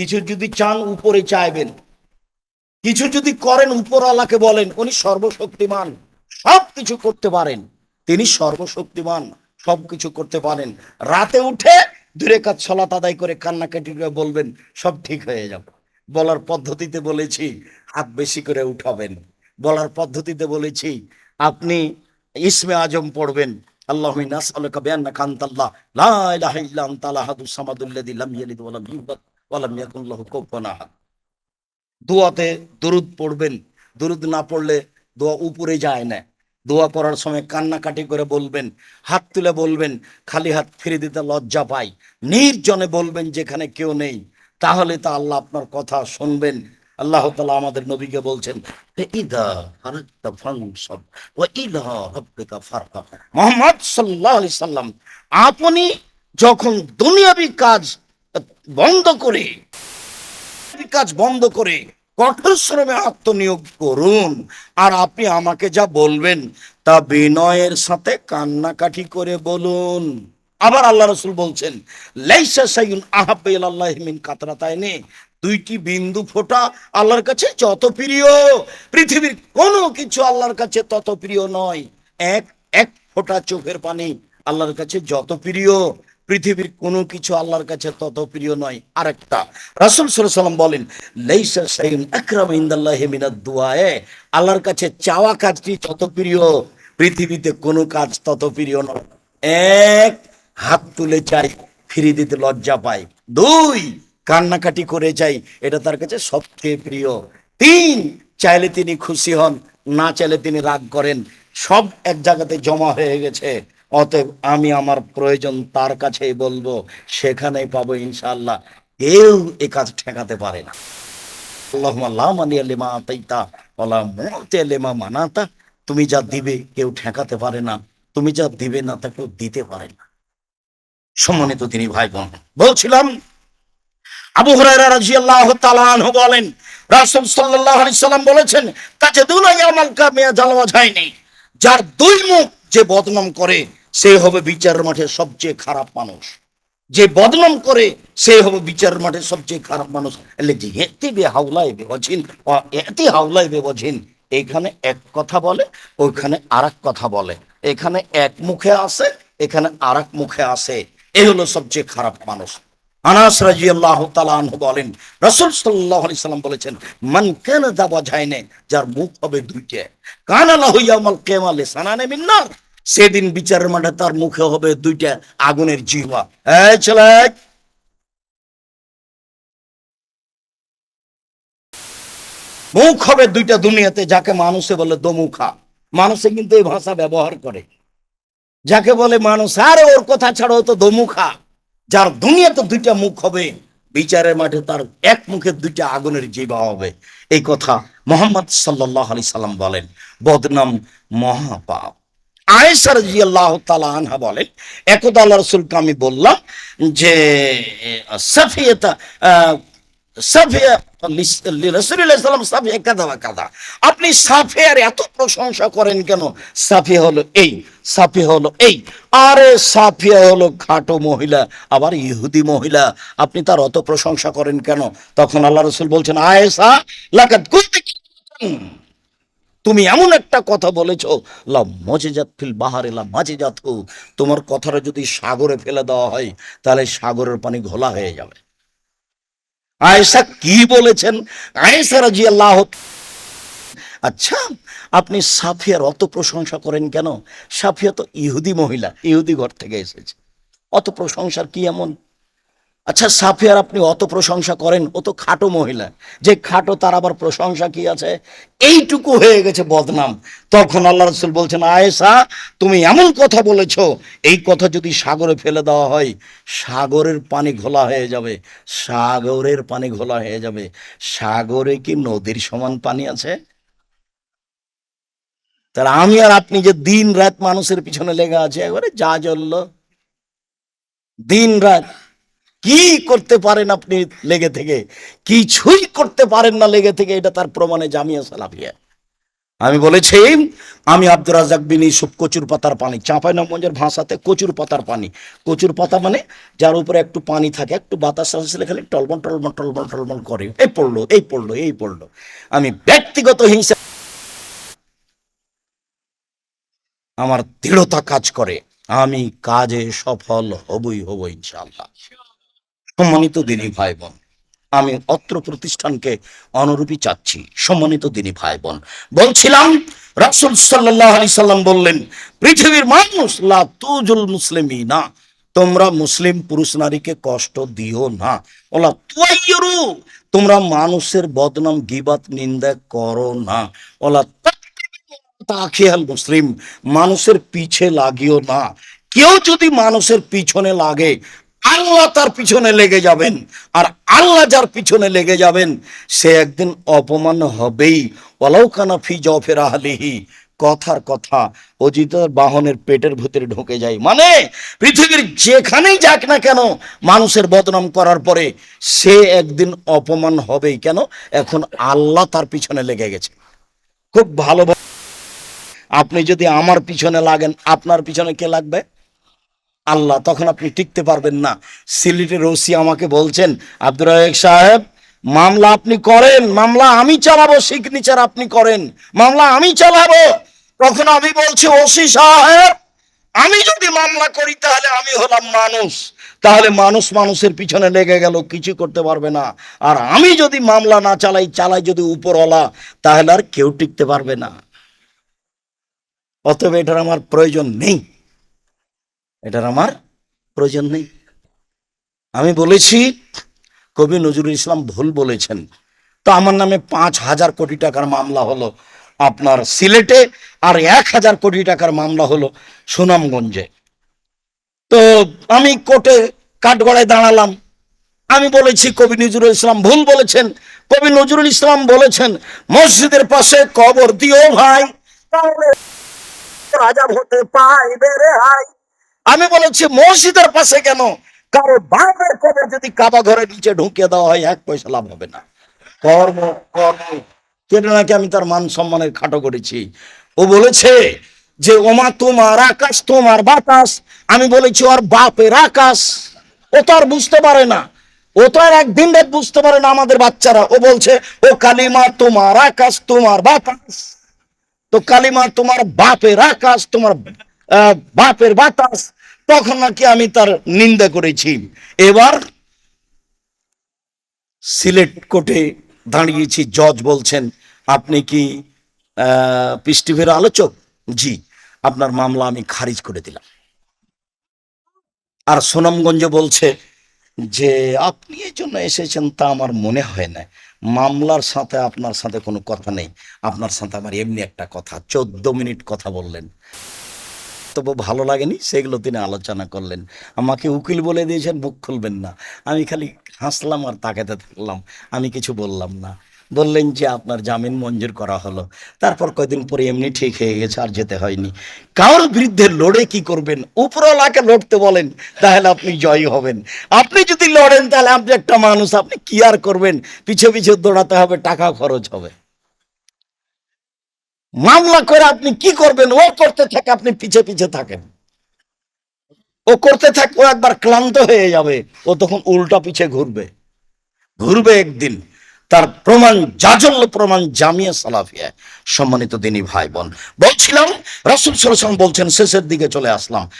কিছু যদি চান উপরে চাইবেন, কিছু যদি করেন উপরওয়ালাকে বলেন, উনি সর্বশক্তিমান সব কিছু করতে পারেন, তিনি সর্বশক্তিমান সব কিছু করতে পারেন। রাতে উঠে দূরে কাজ ছলাত আদায় করে কান্নাকাটি করে বলবেন, সব ঠিক হয়ে যাবে। বলার পদ্ধতিতে বলেছি, হাত বেশি করে উঠাবেন। বলার পদ্ধতিতে বলেছি, আপনি ইসমে আজম পড়বেন। আল্লাহ নাসআলুকা বিআন্নাকা আনতাল্লাহ দোয়াতে দরুদ পড়বেন, দরুদ না পড়লে দোয়া উপরে যায় না। দোয়া সময় কান্নাকাটি করে বলবেন, হাত তুলে বলবেন, খালি হাত ফিরে দিতে লজ্জা পাই। নির্জনে বলবেন, যেখানে কেউ নেই। তাহলে তো আল্লাহ আপনার কথা শুনবেন। আল্লাহ তালা আমাদের নবীকে বলছেন মুহাম্মদ আলাইহি সাল্লাম, আপনি যখন দুনিয়াবি কাজ বন্ধ করে। কাজ বন্ধ করে। কঠোর শ্রমে আত্মনিয়োগ করুন। আর আপনি আমাকে যা বলবেন তা বিনয়ের সাথে কান্নাকাটি করে বলুন। আবার আল্লাহ রসুল বলছেন ইলাল্লাহি মিন কাতরাতাইনি। দুইটি বিন্দু ফোঁটা আল্লাহর কাছে যত প্রিয় পৃথিবীর কোনো কিছু আল্লাহর কাছে তত প্রিয় নয়। এক এক ফোঁটা চোখের পানি আল্লাহর কাছে যত প্রিয় পৃথিবীর কোনো কিছু আল্লাহর কাছে তত প্রিয় নয়, আরেকটা। রাসূল সাল্লাম বলেন, লাইসা শাইউন আকরাম ইনদাল্লাহি মিনাদ দুআয়ে আল্লাহর কাছে চাওয়া কাজটি যত প্রিয়, পৃথিবীতে কোনো কাজ তত প্রিয় নয়। এক, হাত তুলে চাই, ফিরিয়ে দিতে লজ্জা পায়। দুই, কান্নাকাটি করে চাই, এটা তার কাছে সবচেয়ে প্রিয়। তিন, চাইলে তিনি খুশি হন, না চাইলে তিনি রাগ করেন। সব এক জায়গাতে জমা হয়ে গেছে। অতএব আমি আমার প্রয়োজন তার কাছেই বলব, সেখানেই পাবো ইনশাআল্লাহ। কেউ এ কাজ ঠেকাতে পারে না। মানাতা। তুমি যা দিবে কেউ ঠেকাতে পারে না। তুমি যা দিবে না তা কেউ দিতে পারে না। সম্মানিত তিনি ভাই বোন বলছিলাম, আবু হুরায়রা রাদিয়াল্লাহু তাআলা বলেন, রাসূল সাল্লাল্লাহু আলাইহি সাল্লাম বলেছেন তাতে দুনা ইয়ামাল কামিয়া জালওয়া যায়নি যার দুই মুখ যে বদনাম করে সে হবে বিচারের মাঠে সবচেয়ে খারাপ মানুষ। যে বদনাম করে, সে হবে বিচারের মাঠে সবচেয়ে খারাপ মানুষ। এলে যে এতে বে হাওলাই বে এতে হাওলাই বে এখানে এক কথা বলে, ওইখানে আর কথা বলে। এখানে এক মুখে আসে, এখানে আর মুখে আসে। এ হলো সবচেয়ে খারাপ মানুষ। আনাস রাজিয়াল্লাহু তাআলা আনহু বলেন, রাসূল আলাইহি সাল্লাম বলেছেন, মান কানা দাবা যায়নে যার মুখ হবে দুইটা। কানা লাহু ইয়াউমাল কিয়ামা লিসানানে মিন নার। সেদিন বিচারের মাঠে তার মুখে হবে দুইটা আগুনের জিহ্বা। এই ছেলে! মুখ হবে দুইটা দুনিয়াতে, যাকে মানুষে বলে দমুখা। মানুষে কিন্তু এই ভাষা ব্যবহার করে। যাকে বলে মানুষ, আর, ওর কথা ছাড়া তো দমুখা। যার দুনিয়াতে দুইটা মুখ হবে, বিচারের মাঠে তার এক মুখে দুইটা আগুনের জিবা হবে। এই কথা মোহাম্মদ সাল্লাহ আলি সাল্লাম বলেন। বদনাম মহাপাপ। আয়েসার জিয়াল্লাহ তালা আনহা বলেন, একদা আল্লাহ রসুলকে আমি বললাম যে আপনি সাফিয়ার এত প্রশংসা করেন কেন? সাফিয়া হলো এই, সাফিয়া হলো এই। আরে সাফিয়া হলো খাটো মহিলা, আবার ইহুদি মহিলা। আপনি তার অত প্রশংসা করেন কেন? তখন আল্লাহ রসুল বলছেন আয়েসা কুনতি তুমি এমন একটা কথা বলেছ, লা মজেজাত ফিল বাহারে, লা মাজিজাত তোমার কথাটা যদি সাগরে ফেলে দেওয়া হয়, তাহলে সাগরের পানি ঘোলা হয়ে যাবে। আয়েশা কি বলেছেন? আয়েশা রাজি আল্লাহ আচ্ছা আপনি সাফিয়ার অত প্রশংসা করেন কেন? সাফিয়া তো ইহুদি মহিলা, ইহুদি ঘর থেকে এসেছে। অত প্রশংসার কি এমন? আচ্ছা সাফিয়ার আপনি অত প্রশংসা করেন, ও তো খাটো মহিলা। যে খাটো, তার আবার প্রশংসা কি আছে? এইটুকু হয়ে গেছে বদনাম। তখন আল্লাহ রসুল বলছেন, আয়েশা, তুমি এমন কথা বলেছ, এই কথা যদি সাগরে ফেলে দেওয়া হয়, সাগরের পানি ঘোলা হয়ে যাবে, সাগরের পানি ঘোলা হয়ে যাবে। সাগরে কি নদীর সমান পানি আছে? তাহলে আমি আর আপনি যে দিন রাত মানুষের পিছনে লেগে আছে, একবারে যা জ্বলল। দিন রাত। কি করতে পারেন আপনি লেগে থেকে? কিছুই করতে পারেন না লেগে থেকে, এটা তার প্রমাণে জামিয়া সালাফিয়া। আমি বলেছি, আমি আব্দুর রাজাক বিন ইসুফ কচুর পাতার পানি চাঁপাই নবগঞ্জের ভাষাতে কচুর পাতার পানি। কচুর পাতা মানে যার উপরে একটু পানি থাকে, একটু বাতাস আসলে খালি টলমল টলমল টলমল টলমল করে। এই পড়ল এই পড়ল এই পড়ল। আমি ব্যক্তিগত হিংসা আমার দৃঢ়তা কাজ করে। আমি কাজে সফল হবই হব ইনশাআল্লাহ। সম্মানিত দিনী ভাই বোন আমি অত্র প্রতিষ্ঠানকে অনুরূপী চাচ্ছি, সম্মানিত দিনী ভাই বোন বলছিলাম, রাসুল সাল্লাহ আলি সাল্লাম বললেন, পৃথিবীর মানুষ, লা তুজুল মুসলিমি না তোমরা মুসলিম পুরুষ নারীকে কষ্ট দিও না। ওলা তুয়াইয়রু, তোমরা মানুষের বদনাম, গিবাত, নিন্দা করো না। ওলা তাখিয়াল মুসলিম, মানুষের পিছে লাগিও না। কেউ যদি মানুষের পিছনে লাগে আল্লাহ তার পিছনে লেগে যাবেন। আর আল্লাহ যার পিছনে লেগে যাবেন, সে একদিন অপমান হবেই। ওলাউকানা ফি জফের আহলিহি। কথার কথা অজিত বাহনের পেটের ভিতরে ঢুকে যায়। মানে পৃথিবীর যেখানেই যাক না কেন, মানুষের বদনাম করার পরে সে একদিন অপমান হবেই। কেন? এখন আল্লাহ তার পিছনে লেগে গেছে। খুব ভালো আপনি যদি আমার পিছনে লাগেন, আপনার পিছনে কে লাগবে? আল্লাহ, তখন আপনি টিকতে পারবেন না। সিলেটের ওসি আমাকে বলছেন, আব্দুর রাজাক সাহেব, মামলা আপনি করেন, মামলা আমি চালাবো সিগনেচার আপনি করেন, মামলা আমি চালাবো। তখন আমি বলছি, ওসি সাহেব, আমি যদি মামলা করি তাহলে আমি হলাম মানুষ। তাহলে মানুষ মানুষের পিছনে লেগে গেল, কিছু করতে পারবে না। আর আমি যদি মামলা না চালাই চালাই যদি উপরওয়ালা, তাহলে আর কেউ টিকতে পারবে না। অতএব এটার আমার প্রয়োজন নেই। এটার আমার প্রয়োজন নেই। আমি বলেছি, কবি নজরুল ইসলাম ভুল বলেছেন। তো আমার নামে পাঁচ হাজার কোটি টাকার মামলা হলো আপনার সিলেটে আর এক হাজার কোটি টাকার মামলা হলো সুনামগঞ্জে। তো আমি কোর্টে কাঠগড়ায় দাঁড়ালাম। আমি বলেছি, কবি নজরুল ইসলাম ভুল বলেছেন, কবি নজরুল ইসলাম বলেছেন, মসজিদের পাশে কবর দিও ভাই রাজা হতে পাইবে রে হাই। আমি বলেছি, মসজিদের পাশে কেন? কারও বাপের কবর যদি কাবা ঘরে নিচে ঢুকিয়ে দেওয়া হয়, এক পয়সা লাভ হবে না। কর্ম কর্ম কেন নাকি আমি তার মান সম্মানের খাটো করেছি? ও বলেছে যে, ওমা তোমার আকাশ, তোমার বাতাস। আমি বলেছি, ওর বাপের আকাশ। ও তো আর বুঝতে পারে না। ও তো আর একদিন রাত বুঝতে পারে না আমাদের বাচ্চারা। ও বলছে, ও কালিমা তোমার আকাশ, তোমার বাতাস। তো কালিমা তোমার বাপের আকাশ, তোমার বাপের বাতাস, তখন নাকি আমি তার নিন্দা করেছি। এবার সিলেট কোর্টে দাঁড়িয়েছি, জজ বলছেন, আপনি কি পিস টিভির আলোচক? জি, আপনার মামলা আমি খারিজ করে দিলাম। আর সুনামগঞ্জ বলছে যে, আপনি এই জন্য এসেছেন তা আমার মনে হয় না। মামলার সাথে আপনার সাথে কোনো কথা নেই। আপনার সাথে আমার এমনি একটা কথা, চোদ্দ মিনিট কথা বললেন। তবু ভালো লাগেনি, সেগুলো তিনি আলোচনা করলেন। আমাকে উকিল বলে দিয়েছেন, মুখ খুলবেন না। আমি খালি হাসলাম আর তাকাতে থাকলাম। আমি কিছু বললাম না। বললেন যে, আপনার জামিন মঞ্জুর করা হলো। তারপর কয়দিন পরে এমনি ঠিক হয়ে গেছে, আর যেতে হয়নি। কারোর বিরুদ্ধে লড়ে কি করবেন? উপরওয়ালাকে লড়তে বলেন, তাহলে আপনি জয়ী হবেন। আপনি যদি লড়েন, তাহলে আপনি একটা মানুষ, আপনি কি আর করবেন? পিছে পিছে দৌড়াতে হবে, টাকা খরচ হবে। মামলা করে আপনি কি করবেন? ও করতে থাকে, আপনি পিছে পিছে থাকেন। ও করতে থাকে, ও একবার ক্লান্ত হয়ে যাবে। ও তখন উল্টা পিছে ঘুরবে। ঘুরবে একদিন। তার প্রমাণ, জাজল্য প্রমাণ জামিয়া সালাফিয়া, সম্মানিত দিনী ভাই বোন। বলছিলাম, রাসুল সরসম বলছেন, শেষের দিকে চলে আসলাম।